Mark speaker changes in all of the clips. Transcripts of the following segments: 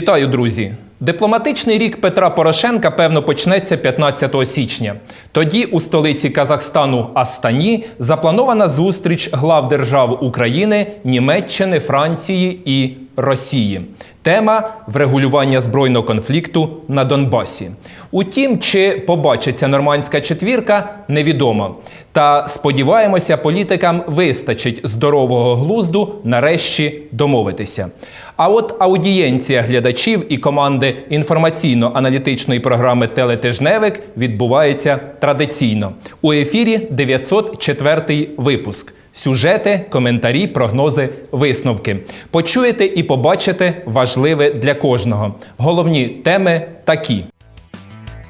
Speaker 1: Вітаю, друзі! Дипломатичний рік Петра Порошенка певно почнеться 15 січня. Тоді у столиці Казахстану Астані запланована зустріч глав держав України, Німеччини, Франції і Росії. Тема врегулювання збройного конфлікту на Донбасі. Утім, чи побачиться нормандська четвірка, невідомо. Та сподіваємося, політикам вистачить здорового глузду нарешті домовитися. А от аудієнція глядачів і команди інформаційно-аналітичної програми Телетижневик відбувається традиційно. У ефірі 904 випуск. Сюжети, коментарі, прогнози, висновки. Почуєте і побачите важливе для кожного. Головні теми такі.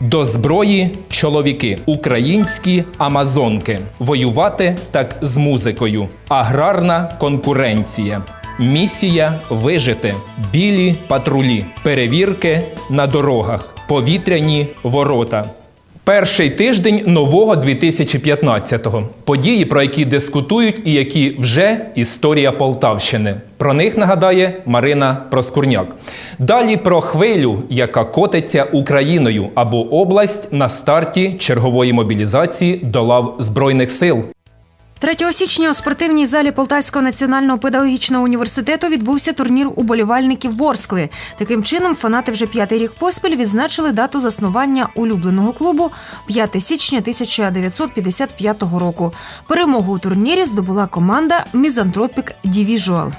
Speaker 1: До зброї чоловіки, українські амазонки. Воювати так з музикою. Аграрна конкуренція. Місія вижити. Білі патрулі. Перевірки на дорогах. Повітряні ворота. Перший тиждень нового 2015-го. Події, про які дискутують і які вже історія Полтавщини. Про них нагадає Марина Проскурняк. Далі про хвилю, яка котиться Україною або область на старті чергової мобілізації до лав Збройних сил.
Speaker 2: 3 січня у спортивній залі Полтавського національного педагогічного університету відбувся турнір уболівальників Ворскли. Таким чином, фанати вже п'ятий рік поспіль відзначили дату заснування улюбленого клубу 5 січня 1955 року. Перемогу у турнірі здобула команда Мізантропік Дівіжуал.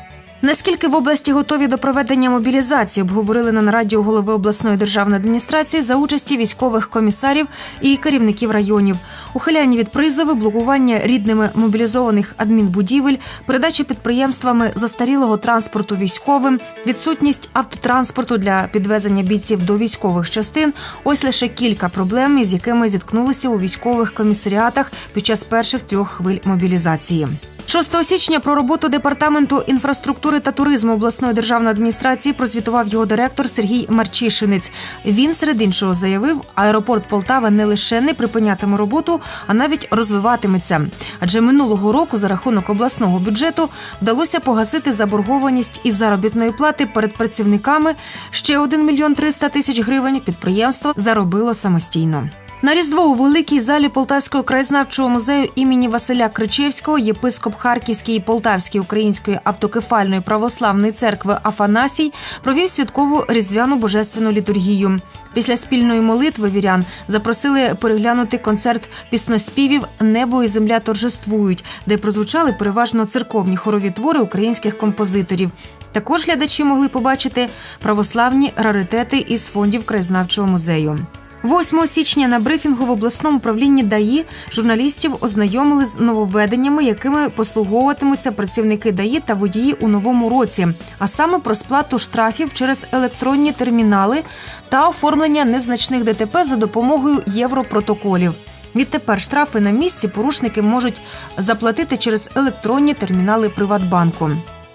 Speaker 2: Наскільки в області готові до проведення мобілізації, обговорили на нараді у голови обласної державної адміністрації за участі військових комісарів і керівників районів, ухиляння від призови, блокування рідними мобілізованих адмінбудівель, передача підприємствами застарілого транспорту військовим, відсутність автотранспорту для підвезення бійців до військових частин. Ось лише кілька проблем, із якими зіткнулися у військових комісаріатах під час перших трьох хвиль мобілізації. 6 січня про роботу департаменту інфраструктури та туризму обласної державної адміністрації прозвітував його директор Сергій Марчишинець. Він серед іншого заявив, аеропорт Полтава не лише не припинятиме роботу, а навіть розвиватиметься. Адже минулого року за рахунок обласного бюджету вдалося погасити заборгованість із заробітної плати перед працівниками. Ще 1 мільйон 300 тисяч гривень підприємство заробило самостійно. На Різдво у великій залі Полтавського краєзнавчого музею імені Василя Кричевського єпископ Харківської і Полтавської української автокефальної православної церкви Афанасій провів святкову різдвяну божественну літургію. Після спільної молитви вірян запросили переглянути концерт пісноспівів Небо і земля торжествують, де прозвучали переважно церковні хорові твори українських композиторів. Також глядачі могли побачити православні раритети із фондів краєзнавчого музею. 8 січня на брифінгу в обласному управлінні ДАІ журналістів ознайомили з нововведеннями, якими послуговуватимуться працівники ДАІ та водії у новому році, а саме про сплату штрафів через електронні термінали та оформлення незначних ДТП за допомогою європротоколів. Відтепер штрафи на місці порушники можуть заплатити через електронні термінали Приватбанку.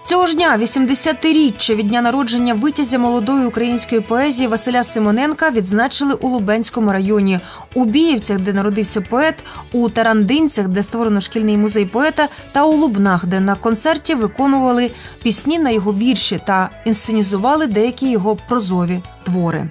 Speaker 2: Цього ж дня 80-річчя від дня народження витязя молодої української поезії Василя Симоненка відзначили у Лубенському районі, у Біївцях, де народився поет, у Тарандинцях, де створено шкільний музей поета, та у Лубнах, де на концерті виконували пісні на його вірші та інсценізували деякі його прозові твори.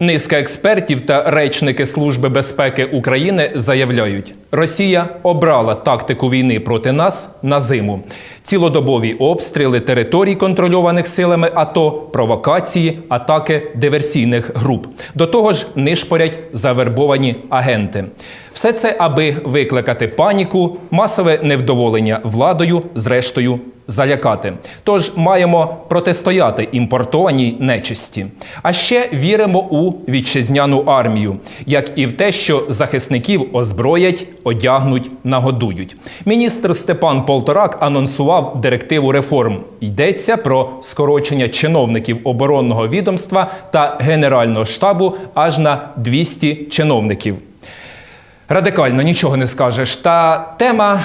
Speaker 1: Низка експертів та речники Служби безпеки України заявляють, Росія обрала тактику війни проти нас на зиму. Цілодобові обстріли територій, контрольованих силами АТО, провокації, атаки диверсійних груп. До того ж, нишпорять завербовані агенти. Все це, аби викликати паніку, масове невдоволення владою, зрештою залякати. Тож маємо протистояти імпортованій нечисті. А ще віримо у вітчизняну армію, як і в те, що захисників озброять, одягнуть, нагодують. Міністр Степан Полторак анонсував директиву реформ. Йдеться про скорочення чиновників оборонного відомства та генерального штабу аж на 200 чиновників. Радикально нічого не скажеш. Та тема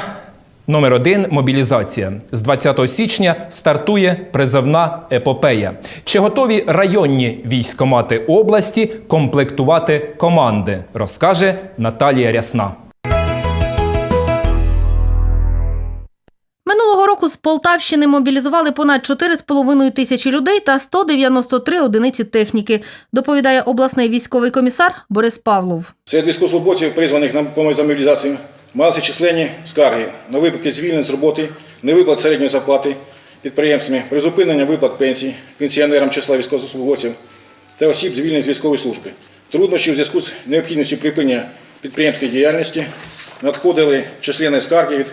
Speaker 1: номер один мобілізація. З 20 січня стартує призовна епопея. Чи готові районні військомати області комплектувати команди? Розкаже Наталія Рясна.
Speaker 3: Минулого року з Полтавщини мобілізували понад 4,5 тисячі людей та 193 одиниці техніки, доповідає обласний військовий комісар Борис Павлов.
Speaker 4: Серед військовослужбовців, призваних на допомогу за мобілізацію, малися численні скарги на випадки звільнень з роботи, невиплат середньої зарплати підприємствами, призупинення виплат пенсій пенсіонерам числа військовослужбовців та осіб звільнених з військової служби. Труднощі у зв'язку з необхідністю припинення підприємської діяльності надходили численні скарги від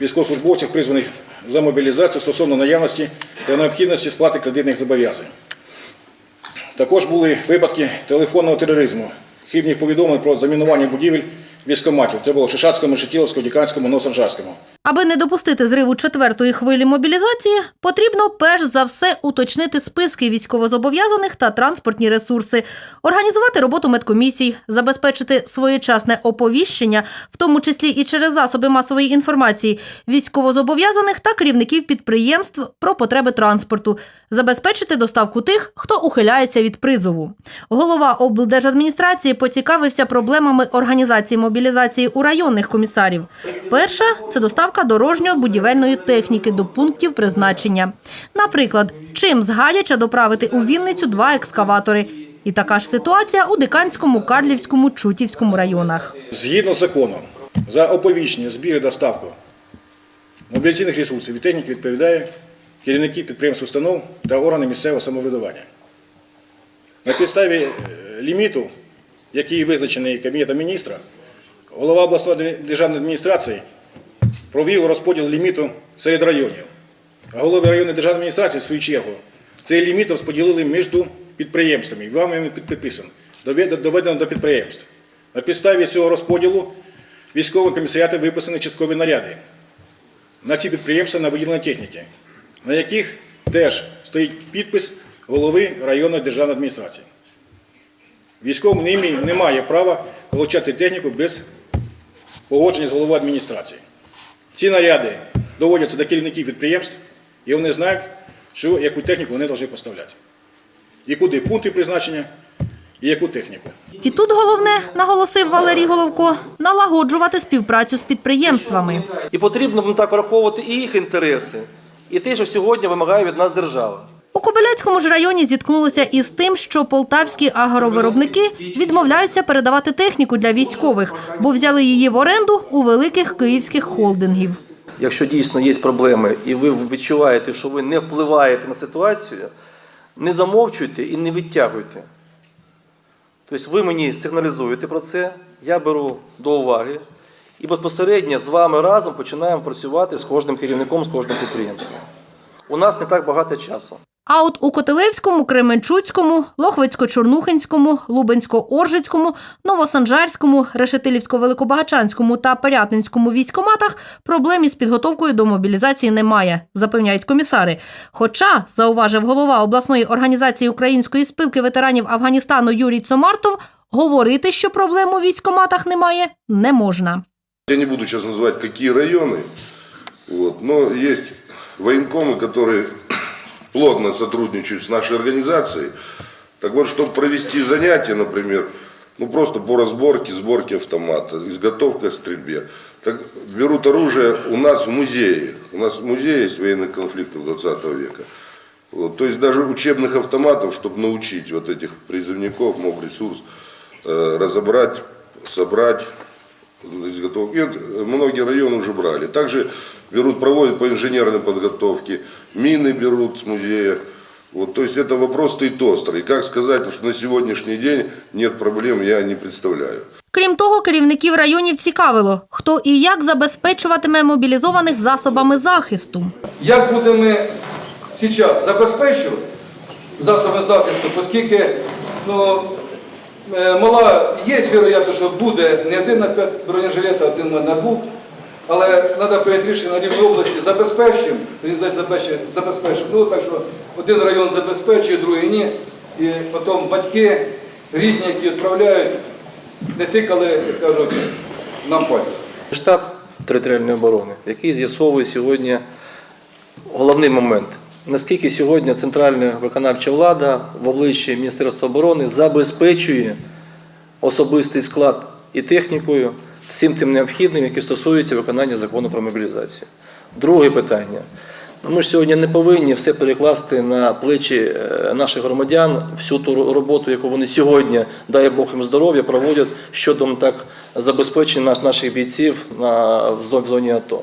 Speaker 4: військовослужбовців, призваних за мобілізацію стосовно наявності та необхідності сплати кредитних зобов'язань. Також були випадки телефонного тероризму, хибні повідомлень про замінування будівель військоматів. Це було Шишацькому, Шетіловському, Діканському, Носанжарському.
Speaker 3: Аби не допустити зриву четвертої хвилі мобілізації, потрібно перш за все уточнити списки військовозобов'язаних та транспортні ресурси, організувати роботу медкомісій, забезпечити своєчасне оповіщення, в тому числі і через засоби масової інформації, військовозобов'язаних та керівників підприємств про потреби транспорту, забезпечити доставку тих, хто ухиляється від призову. Голова облдержадміністрації поцікавився проблемами організації мобілізації у районних комісарів. Перша це доставка дорожньо-будівельної техніки до пунктів призначення. Наприклад, чим з Гадяча доправити у Вінницю два екскаватори. І така ж ситуація у Диканському, Карлівському, Чутівському районах.
Speaker 4: Згідно з законом, за оповіщення, збір і доставку мобілізаційних ресурсів і техніки відповідає керівники підприємств установ та органи місцевого самоврядування. На підставі е, ліміту, який визначений Кабінетом міністра, голова обласної державної адміністрації провів розподіл ліміту серед районів. А голови районної державної адміністрації, в свою чергу, цей ліміт розподілили між підприємствами. І вам він підписано, доведено до підприємств. На підставі цього розподілу військові комісаріати виписані часткові наряди на ці підприємства на виділення техніки, на яких теж стоїть підпис голови районної державної адміністрації. Військовий не має- не має права получати техніку без погодження з головою адміністрації. Ці наряди доводяться до керівників підприємств, і вони знають, що яку техніку вони повинні поставляти. І куди пункти призначення, і яку техніку.
Speaker 3: І тут головне, наголосив Валерій Головко, налагоджувати співпрацю з підприємствами.
Speaker 5: І потрібно так враховувати і їх інтереси, і те, що сьогодні вимагає від нас держава.
Speaker 3: У Кобиляцькому ж районі зіткнулися із тим, що полтавські агровиробники відмовляються передавати техніку для військових, бо взяли її в оренду у великих київських холдингів.
Speaker 5: Якщо дійсно є проблеми, і ви відчуваєте, що ви не впливаєте на ситуацію, не замовчуйте і не відтягуйте. Тобто ви мені сигналізуєте про це, я беру до уваги і безпосередньо з вами разом починаємо працювати з кожним керівником, з кожним підприємством. У нас не так багато часу.
Speaker 3: А от у Котелевському, Кременчуцькому, Лохвицько-Чорнухинському, Лубенсько-Оржицькому, Новосанжарському, Решетилівсько-Великобагачанському та Пирятинському військоматах проблем із підготовкою до мобілізації немає, запевняють комісари. Хоча, зауважив голова обласної організації Української спілки ветеранів Афганістану Юрій Цомартов, говорити, що проблем у військоматах немає, не можна.
Speaker 6: Я не буду сейчас называть, какие районы, вот, но есть военкомы, которые плотно сотрудничают с нашей организацией. Так вот, чтобы провести занятия, например, ну просто по разборке, сборке автомата, изготовка стрельбе, так берут оружие у нас в музее. У нас в музее есть военных конфликтов 20 века. Вот, то есть даже учебных автоматов, чтобы научить вот этих призывников, мог ресурс э, разобрать, собрать, изготовки. И вот многие районы уже брали. Также берут, проводят по инженерной подготовке, мины берут с музея. Вот, то есть это вопрос стоит острый. Как сказать, потому что на сегодняшний день нет проблем, я не представляю.
Speaker 3: Крім того, керівників районів цікавило, хто і як забезпечуватиме мобілізованих засобами захисту.
Speaker 7: Як будемо зараз забезпечувати засоби захисту, оскільки ну, е, мала є вероятність, що буде не один на п'ять бронежилета, а один на двох, але треба прийняти рішення на рівні області, забезпечує, забезпечує. Ну, так що один район забезпечує, другий ні. І потім батьки, рідні, які відправляють, не тикали, кажуть, нам пальці.
Speaker 5: Штаб територіальної оборони, який з'ясовує сьогодні головний момент. Наскільки сьогодні центральна виконавча влада в обличчі Міністерства оборони забезпечує особистий склад і технікою всім тим необхідним, яке стосується виконання закону про мобілізацію. Друге питання. Ми ж сьогодні не повинні все перекласти на плечі е, наших громадян, всю ту роботу, яку вони сьогодні, дай Бог їм здоров'я, проводять щодо так забезпечення наших бійців в зоні АТО.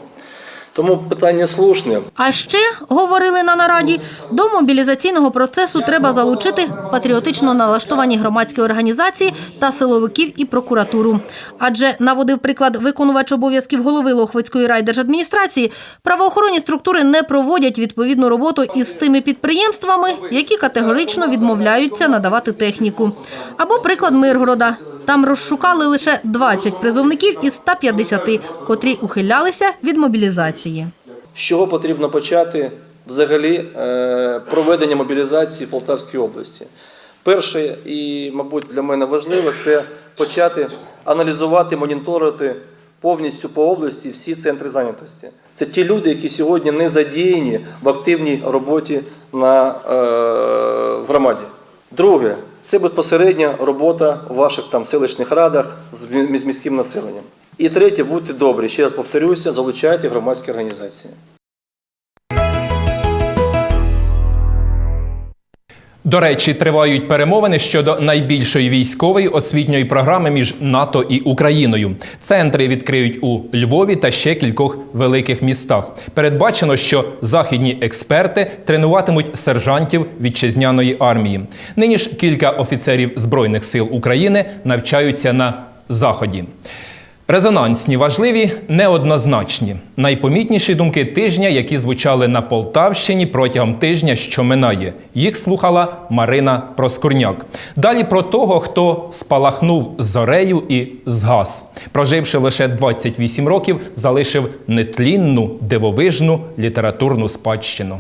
Speaker 5: Тому питання слушне.
Speaker 3: А ще говорили на нараді, до мобілізаційного процесу треба залучити патріотично налаштовані громадські організації та силовиків і прокуратуру. Адже наводив приклад виконувач обов'язків голови Лохвицької райдержадміністрації, правоохоронні структури не проводять відповідну роботу із тими підприємствами, які категорично відмовляються надавати техніку. Або приклад Миргорода. Там розшукали лише 20 призовників із 150, котрі ухилялися від мобілізації.
Speaker 5: З чого потрібно почати взагалі е, проведення мобілізації в Полтавській області? Перше і, мабуть, для мене важливо це почати аналізувати, моніторити повністю по області всі центри зайнятості. Це ті люди, які сьогодні не задіяні в активній роботі на е, в громаді. Друге, це безпосередня робота в ваших там селищних радах з міським населенням. І третє, будьте добрі, ще раз повторюся, залучайте громадські організації.
Speaker 1: До речі, тривають перемовини щодо найбільшої військової освітньої програми між НАТО і Україною. Центри відкриють у Львові та ще кількох великих містах. Передбачено, що західні експерти тренуватимуть сержантів вітчизняної армії. Нині ж кілька офіцерів збройних сил України навчаються на заході. Резонансні, важливі, неоднозначні. Найпомітніші думки тижня, які звучали на Полтавщині протягом тижня, що минає. Їх слухала Марина Проскурняк. Далі про того, хто спалахнув зорею і згас. Проживши лише 28 років, залишив нетлінну, дивовижну літературну спадщину.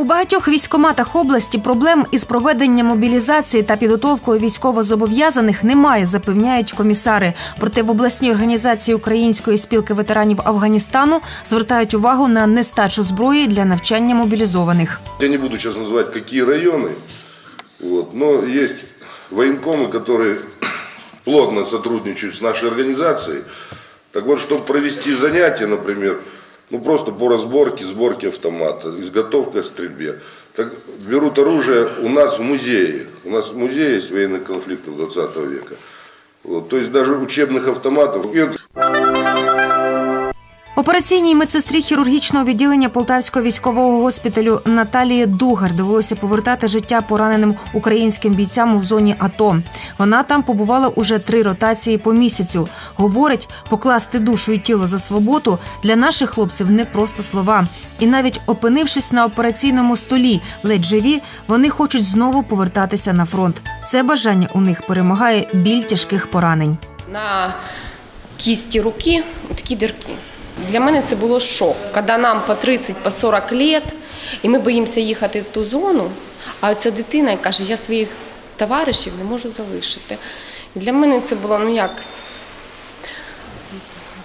Speaker 2: У багатьох військоматах області проблем із проведенням мобілізації та підготовкою військовозобов'язаних немає, запевняють комісари. Проте в обласній організації Української спілки ветеранів Афганістану звертають увагу на нестачу зброї для навчання мобілізованих.
Speaker 6: Я не буду сейчас называть, какие районы, вот, но есть военкомы, которые плотно сотрудничают с нашей организацией. Так вот, чтобы провести занятия, например, Ну просто по разборке, сборке автомата, изготовка к стрельбе, так берут оружие у нас в музее. У нас в музее есть военных конфликтов 20 века. Вот, то есть даже учебных автоматов. И
Speaker 2: Операційній медсестрі хірургічного відділення Полтавського військового госпіталю Наталії Дугар довелося повертати життя пораненим українським бійцям у зоні АТО. Вона там побувала уже три ротації по місяцю. Говорить, покласти душу і тіло за свободу для наших хлопців не просто слова. І навіть опинившись на операційному столі, ледь живі, вони хочуть знову повертатися на фронт. Це бажання у них перемагає біль тяжких поранень.
Speaker 8: на кисті руки такі дірки. Для мене це було шок. Коли нам по 30, по 40 років, і ми боїмося їхати в ту зону, а ця дитина каже, я своїх товаришів не можу залишити. І для мене це було ну як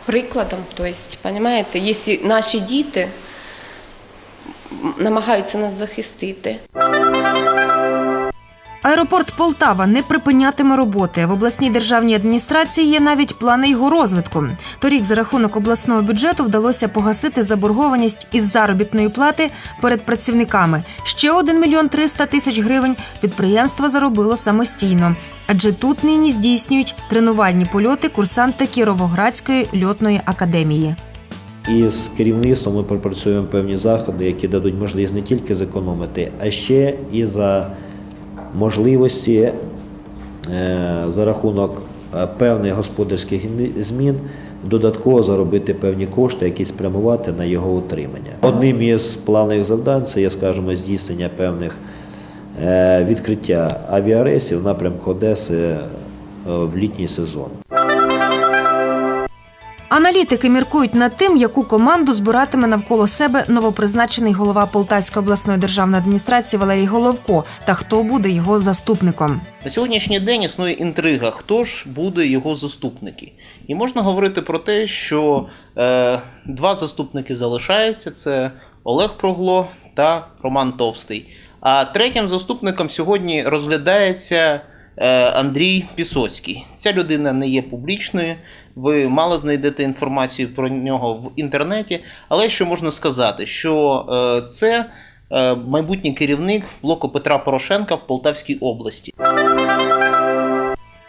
Speaker 8: прикладом. Тобто, якщо наші діти намагаються нас захистити,
Speaker 2: Аеропорт Полтава не припинятиме роботи. В обласній державній адміністрації є навіть плани його розвитку. Торік за рахунок обласного бюджету вдалося погасити заборгованість із заробітної плати перед працівниками. Ще 1 мільйон 300 тисяч гривень підприємство заробило самостійно, адже тут нині здійснюють тренувальні польоти курсанти Кіровоградської льотної академії.
Speaker 9: І з керівництвом ми пропрацюємо певні заходи, які дадуть можливість не тільки зекономити, а ще і за можливості е, за рахунок е, певних господарських змін додатково заробити певні кошти, які спрямувати на його утримання. Одним із планових завдань це є, скажімо, здійснення певних е, відкриття авіарейсів в напрямку Одеси в літній сезон.
Speaker 2: Аналітики міркують над тим, яку команду збиратиме навколо себе новопризначений голова Полтавської обласної державної адміністрації Валерій Головко та хто буде його заступником.
Speaker 10: На сьогоднішній день існує інтрига, хто ж буде його заступники. І можна говорити про те, що е, два заступники залишаються: це Олег Прогло та Роман Товстий. А третім заступником сьогодні розглядається е, Андрій Пісоцький. Ця людина не є публічною, ви мало знайдете інформацію про нього в інтернеті. Але що можна сказати, що е, це е, майбутній керівник блоку Петра Порошенка в Полтавській області.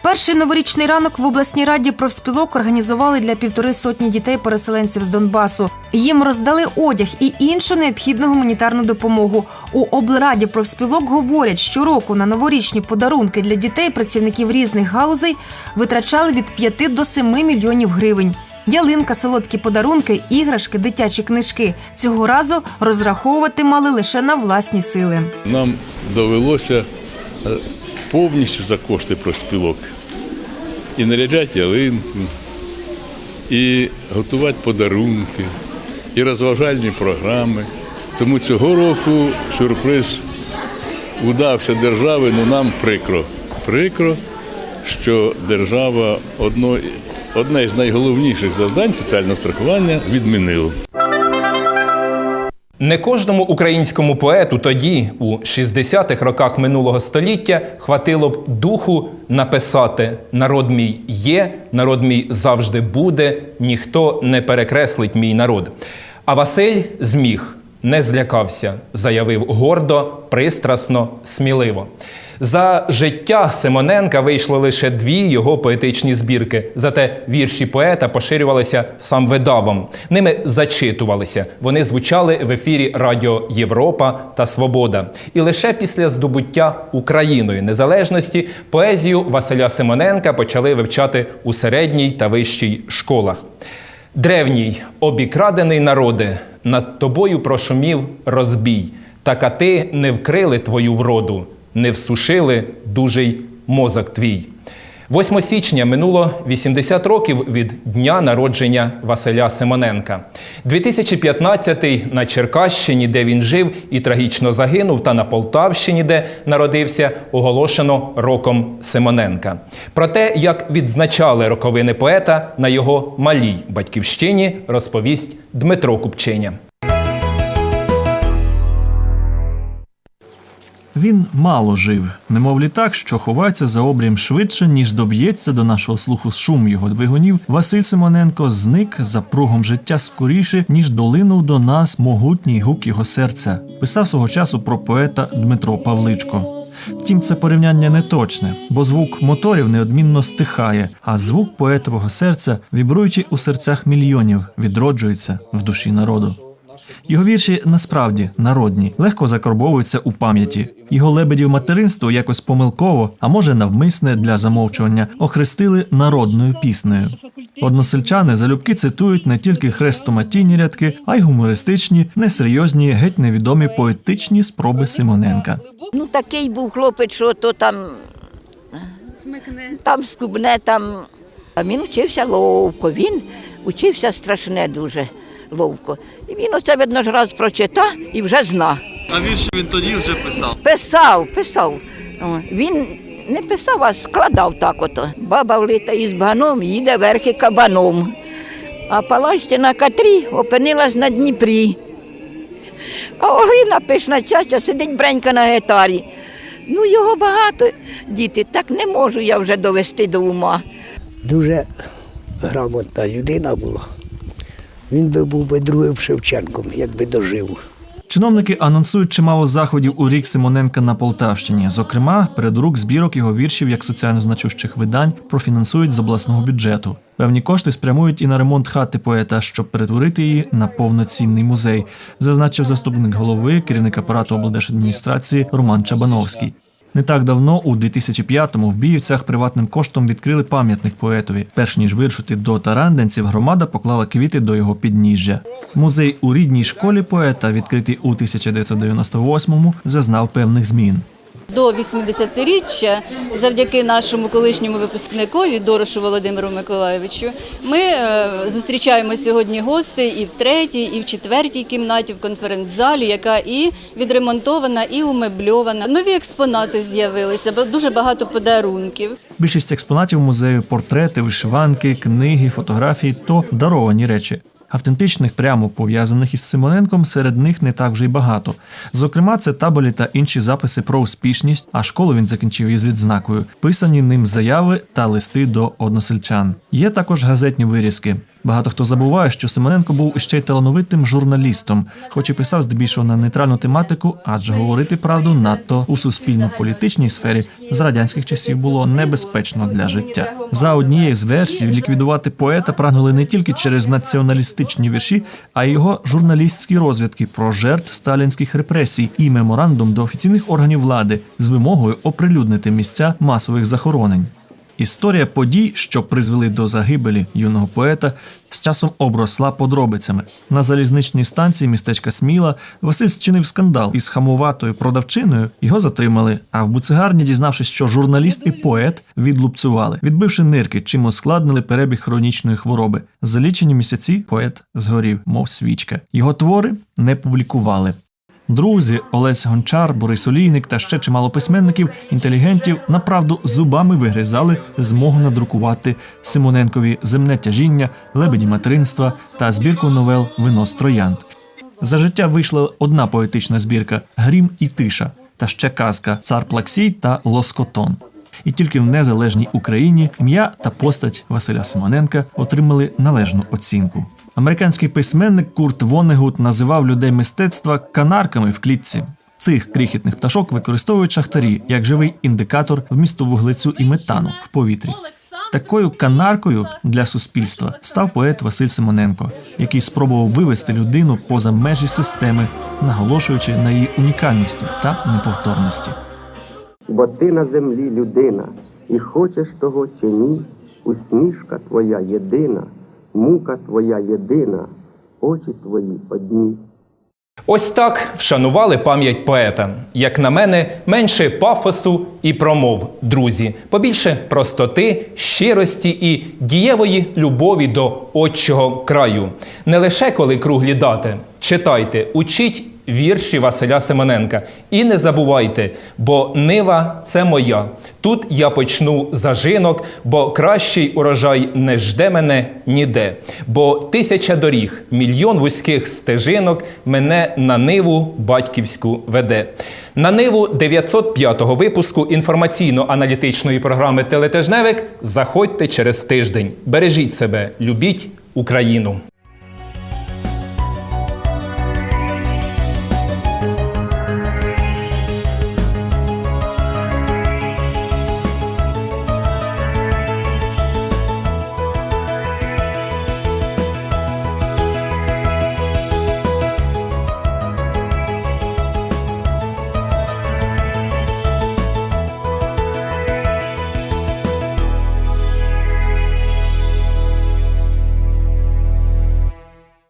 Speaker 2: Перший новорічний ранок в обласній раді профспілок організували для півтори сотні дітей-переселенців з Донбасу. Їм роздали одяг і іншу необхідну гуманітарну допомогу. У облраді профспілок говорять, щороку на новорічні подарунки для дітей працівників різних галузей витрачали від 5 до 7 мільйонів гривень. Ялинка, солодкі подарунки, іграшки, дитячі книжки. Цього разу розраховувати мали лише на власні сили.
Speaker 11: Нам довелося е, повністю за кошти профспілок і наряджати ялинку, і готувати подарунки, і розважальні програми. Тому цього року сюрприз удався держави, ну нам прикро. Прикро, що держава одно, одне з найголовніших завдань соціального страхування відмінила.
Speaker 1: Не кожному українському поету тоді, у 60-х роках минулого століття, хватило б духу написати Народ мій є, народ мій завжди буде, ніхто не перекреслить мій народ. А Василь зміг, не злякався, заявив гордо, пристрасно, сміливо. За життя Симоненка вийшло лише дві його поетичні збірки. Зате вірші поета поширювалися сам видавом. Ними зачитувалися. Вони звучали в ефірі Радіо Європа та Свобода. І лише після здобуття Україною незалежності поезію Василя Симоненка почали вивчати у середній та вищій школах. Древній обікрадений народи, над тобою прошумів розбій, та кати не вкрили твою вроду, не всушили дужий мозок твій. 8 січня минуло 80 років від дня народження Василя Симоненка. 2015-й на Черкащині, де він жив і трагічно загинув, та на Полтавщині, де народився, оголошено роком Симоненка. Про те, як відзначали роковини поета на його малій батьківщині, розповість Дмитро Купчиня.
Speaker 12: Він мало жив, немов літак, що ховається за обрієм швидше, ніж доб'ється до нашого слуху шум його двигунів. Василь Симоненко зник за пругом життя скоріше, ніж долинув до нас могутній гук його серця. Писав свого часу про поета Дмитро Павличко. Втім, це порівняння не точне, бо звук моторів неодмінно стихає, а звук поетового серця, вібруючи у серцях мільйонів, відроджується в душі народу. Його вірші насправді народні, легко закарбовуються у пам'яті. Його лебедів материнство якось помилково, а може навмисне для замовчування, охрестили народною піснею. Односельчани залюбки цитують не тільки хрестоматійні рядки, а й гумористичні, несерйозні, геть невідомі поетичні спроби Симоненка.
Speaker 13: Ну такий був хлопець, що то там там скубне, там. А він вчився ловко, він учився страшне дуже ловко. І він оце, видно, ж раз прочитав і вже зна.
Speaker 14: А вірші він тоді вже писав.
Speaker 13: Писав, писав. О, Він не писав, а складав так ото. Баба влита із баганом, їде верхи кабаном. А Палащина Катрі опинилась на Дніпрі. А Олина пишна чача сидить бренька на гітарі. Ну, його багато діти, так не можу я вже довести до ума.
Speaker 15: Дуже грамотна людина була. Він би був би другим Шевченком, якби дожив.
Speaker 12: Чиновники анонсують чимало заходів у рік Симоненка на Полтавщині. Зокрема, передрук збірок його віршів як соціально значущих видань профінансують з обласного бюджету. Певні кошти спрямують і на ремонт хати поета, щоб перетворити її на повноцінний музей, зазначив заступник голови, керівник апарату облдержадміністрації Роман Чабановський. Не так давно, у 2005-му, в Біївцях приватним коштом відкрили пам'ятник поетові. Перш ніж вирушити до таранденців, громада поклала квіти до його підніжжя. Музей у рідній школі поета, відкритий у 1998-му, зазнав певних змін.
Speaker 16: До 80-річчя, завдяки нашому колишньому випускникові Дорошу Володимиру Миколаєвичу, ми е, зустрічаємо сьогодні гостей і в третій, і в четвертій кімнаті в конференц-залі, яка і відремонтована, і умебльована. Нові експонати з'явилися, дуже багато подарунків.
Speaker 12: Більшість експонатів музею портрети, вишиванки, книги, фотографії то даровані речі. Автентичних, прямо пов'язаних із Симоненком, серед них не так вже й багато. Зокрема, це табелі та інші записи про успішність, а школу він закінчив із відзнакою, писані ним заяви та листи до односельчан. Є також газетні вирізки. Багато хто забуває, що Симоненко був ще й талановитим журналістом, хоч і писав здебільшого на нейтральну тематику, адже говорити правду надто у суспільно-політичній сфері з радянських часів було небезпечно для життя. За однією з версій, ліквідувати поета прагнули не тільки через націоналістичні вірші, а й його журналістські розвідки про жертв сталінських репресій і меморандум до офіційних органів влади з вимогою оприлюднити місця масових захоронень. Історія подій, що призвели до загибелі юного поета, з часом обросла подробицями. На залізничній станції містечка Сміла Василь зчинив скандал із хамуватою продавчиною. Його затримали. А в буцегарні, дізнавшись, що журналіст і поет відлупцювали, відбивши нирки, чим ускладнили перебіг хронічної хвороби. За лічені місяці поет згорів, мов свічка. Його твори не публікували. Друзі Олесь Гончар, Борис Олійник та ще чимало письменників, інтелігентів направду зубами вигризали змогу надрукувати Симоненкові земне тяжіння, лебеді материнства та збірку новел Вино з троянд. За життя вийшла одна поетична збірка Грім і тиша та ще казка Цар Плаксій та Лоскотон. І тільки в незалежній Україні ім'я та постать Василя Симоненка отримали належну оцінку. Американський письменник Курт Вонегут називав людей мистецтва канарками в клітці. Цих крихітних пташок використовують шахтарі як живий індикатор вмісту вуглецю і метану в повітрі. Такою канаркою для суспільства став поет Василь Симоненко, який спробував вивести людину поза межі системи, наголошуючи на її унікальності та неповторності.
Speaker 17: бо ти на землі людина, і хочеш того чи ні, усмішка твоя єдина, мука твоя єдина, очі твої одні.
Speaker 1: Ось так вшанували пам'ять поета. Як на мене, менше пафосу і промов, друзі, побільше простоти, щирості і дієвої любові до отчого краю. Не лише коли круглі дати. Читайте, учіть вірші Василя Симоненка. І не забувайте, бо нива це моя. Тут я почну зажинок, бо кращий урожай не жде мене ніде. Бо тисяча доріг, мільйон вузьких стежинок мене на ниву батьківську веде. На ниву 905-го випуску інформаційно-аналітичної програми Телетижневик заходьте через тиждень. Бережіть себе, любіть Україну.